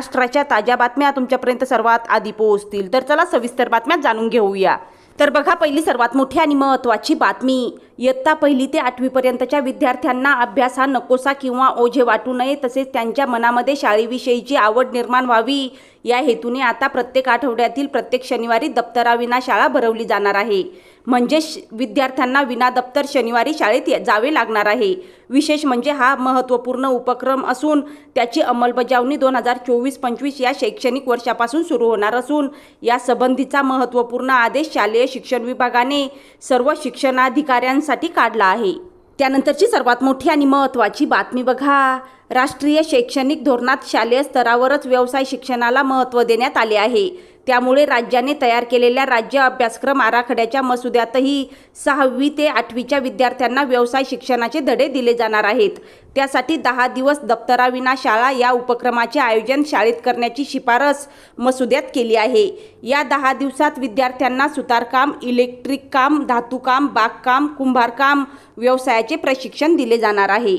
महाराष्ट्राच्या ताज्या बातम्या तुमच्यापर्यंत सर्वात आधी पोहोचतील. तर चला सविस्तर बातम्या जाणून घेऊया. तर बघा पहिली सर्वात मोठी आणि महत्त्वाची बातमी. इयत्ता पहिली ते आठवीपर्यंतच्या विद्यार्थ्यांना अभ्यास हा नकोसा किंवा ओझे वाटू नये तसेच त्यांच्या मनामध्ये शाळेविषयीची आवड निर्माण व्हावी. या हेतूने आता प्रत्येक आठवड्यातील प्रत्येक शनिवारी दप्तराविना शाळा भरवली जाणार आहे. म्हणजे विद्यार्थ्यांना विना दप्तर शनिवारी शाळेत जावे लागणार आहे. विशेष म्हणजे हा महत्त्वपूर्ण उपक्रम असून त्याची अंमलबजावणी दोन हजार चोवीस पंचवीस या शैक्षणिक वर्षापासून सुरू होणार असून या संबंधीचा महत्त्वपूर्ण आदेश शालेय शिक्षण विभागाने सर्व शिक्षणाधिकाऱ्यांसाठी काढला आहे. त्यानंतरची सर्वात मोठी आणि महत्त्वाची बातमी बघा. राष्ट्रीय शैक्षणिक धोरणात शालेय स्तरावरच व्यवसाय शिक्षणाला महत्त्व देण्यात आले आहे. त्यामुळे राज्याने तयार केलेल्या राज्य अभ्यासक्रम आराखड्याच्या मसुद्यातही सहावी ते आठवीच्या विद्यार्थ्यांना व्यवसाय शिक्षणाचे धडे दिले जाणार आहेत. त्यासाठी दहा दिवस दप्तराविना शाळा या उपक्रमाचे आयोजन शाळेत करण्याची शिफारस मसुद्यात केली आहे. या दहा दिवसात विद्यार्थ्यांना सुतारकाम इलेक्ट्रिक काम धातूकाम बागकाम कुंभारकाम व्यवसायाचे प्रशिक्षण दिले जाणार आहे.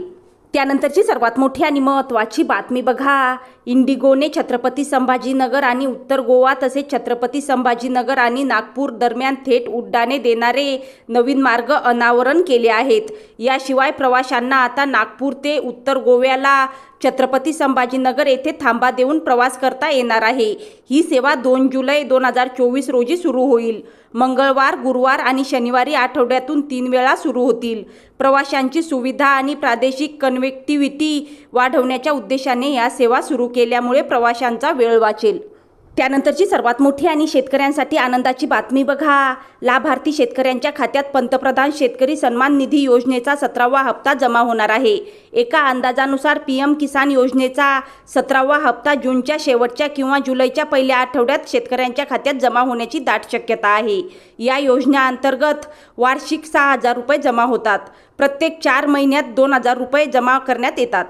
त्यानंतरची सर्वात मोठी आणि महत्त्वाची बातमी बघा. इंडिगोने छत्रपती संभाजीनगर आणि उत्तर गोवा तसेच छत्रपती संभाजीनगर आणि नागपूर दरम्यान थेट उड्डाणे देणारे नवीन मार्ग अनावरण केले आहेत. याशिवाय प्रवाशांना आता नागपूर ते उत्तर गोव्याला छत्रपती संभाजीनगर येथे थांबा देऊन प्रवास करता येणार आहे. ही सेवा दोन जुलै दोन हजार चोवीस रोजी सुरू होईल. मंगळवार गुरुवार आणि शनिवारी आठवड्यातून तीन वेळा सुरू होतील. प्रवाशांची सुविधा आणि प्रादेशिक कनेक्टिव्हिटी वाढवण्याच्या उद्देशाने या सेवा सुरू केल्यामुळे प्रवाशांचा वेळ वाचेल. त्यानंतरची सर्वात मोठी आणि शेतकऱ्यांसाठी आनंदाची बातमी बघा. लाभार्थी शेतकऱ्यांच्या खात्यात पंतप्रधान शेतकरी सन्मान निधी योजनेचा सतरावा हप्ता जमा होणार आहे. एका अंदाजानुसार पी एम किसान योजनेचा सतरावा हप्ता जूनच्या शेवटच्या किंवा जुलैच्या पहिल्या आठवड्यात शेतकऱ्यांच्या खात्यात जमा होण्याची दाट शक्यता आहे. या योजनेअंतर्गत वार्षिक सहा हजार रुपये जमा होतात. प्रत्येक चार महिन्यात दोन हजार रुपये जमा करण्यात येतात.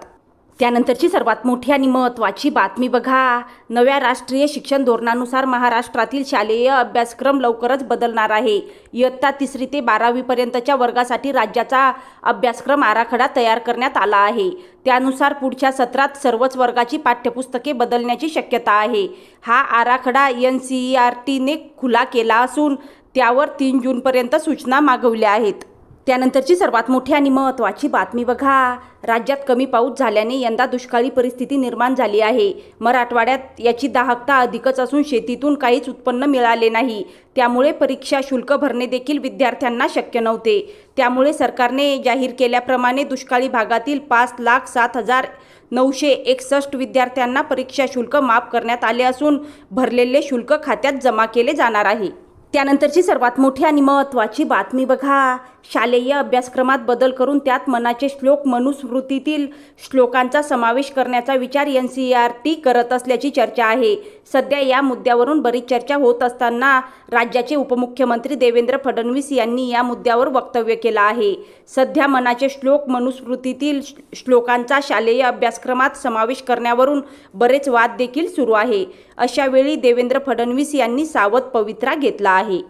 त्यानंतरची सर्वात मोठी आणि महत्त्वाची बातमी बघा. नव्या राष्ट्रीय शिक्षण धोरणानुसार महाराष्ट्रातील शालेय अभ्यासक्रम लवकरच बदलणार आहे. इयत्ता तिसरी ते बारावीपर्यंतच्या वर्गासाठी राज्याचा अभ्यासक्रम आराखडा तयार करण्यात आला आहे. त्यानुसार पुढच्या सत्रात सर्वच वर्गाची पाठ्यपुस्तके बदलण्याची शक्यता आहे. हा आराखडा एन सी ई आर टीने खुला केला असून त्यावर तीन जूनपर्यंत सूचना मागवल्या आहेत. त्यानंतरची सर्वात मोठी आणि महत्त्वाची बातमी बघा. राज्यात कमी पाऊस झाल्याने यंदा दुष्काळी परिस्थिती निर्माण झाली आहे. मराठवाड्यात याची दाहकता अधिकच असून शेतीतून काहीच उत्पन्न मिळाले नाही. त्यामुळे परीक्षा शुल्क भरणे देखील विद्यार्थ्यांना शक्य नव्हते. त्यामुळे सरकारने जाहीर केल्याप्रमाणे दुष्काळी भागातील पाच लाख सात हजार नऊशे एकसष्ट विद्यार्थ्यांना परीक्षा शुल्क माफ करण्यात आले असून भरलेले शुल्क खात्यात जमा केले जाणार आहे. त्यानंतरची सर्वात मोठी आणि महत्त्वाची बातमी बघा. शालेय अभ्यासक्रमात बदल करून त्यात मनाचे श्लोक मनुस्मृतीतील श्लोकांचा समावेश करण्याचा विचार एन सी आर टी करत असल्याची चर्चा आहे. सध्या या मुद्द्यावरून बरीच चर्चा होत असताना राज्याचे उपमुख्यमंत्री देवेंद्र फडणवीस यांनी या मुद्द्यावर वक्तव्य केलं आहे. सध्या मनाचे श्लोक मनुस्मृतीतील श्लोकांचा शालेय अभ्यासक्रमात समावेश करण्यावरून बरेच वाद देखील सुरू आहे. अशावेळी देवेंद्र फडणवीस यांनी सावध पवित्रा घेतला आहे.